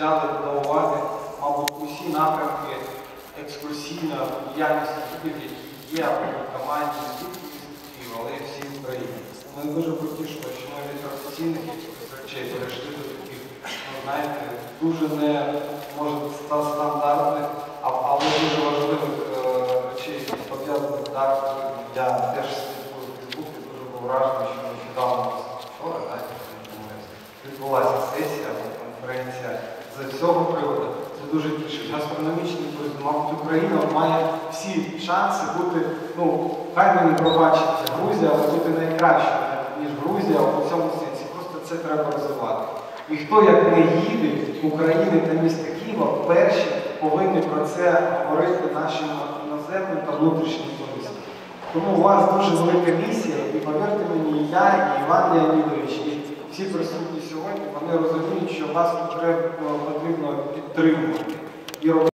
взяли до уваги, мабуть, усі напрямки екскурсійної діяльності гідів, які є в команді тільки але й всій Україні. Ми дуже потішили, що ми від професійних речей перейшли до таких, ну, знаєте, дуже не може ста- стандартних, але дуже важливих е, речей, пов'язаних так. Я теж слідкую дуже був вражений, що нещодавно вчора, відбулася сесія цього приводу. Це дуже тішить. Гастрономічний туризм, мабуть, Україна має всі шанси бути, ну, хай мені пробачить Грузія, але бути найкращою, ніж Грузія у цьому сенсі. Просто це треба розвивати. І хто, як не гіди України та міста Києва, перші повинні про це говорити нашим іноземним та внутрішнім туристам. Тому у вас дуже велика місія, і повірте мені, і я, і Іван Леонідович, і всі присутні вони розуміють, що вас потрібно потрібно підтримувати.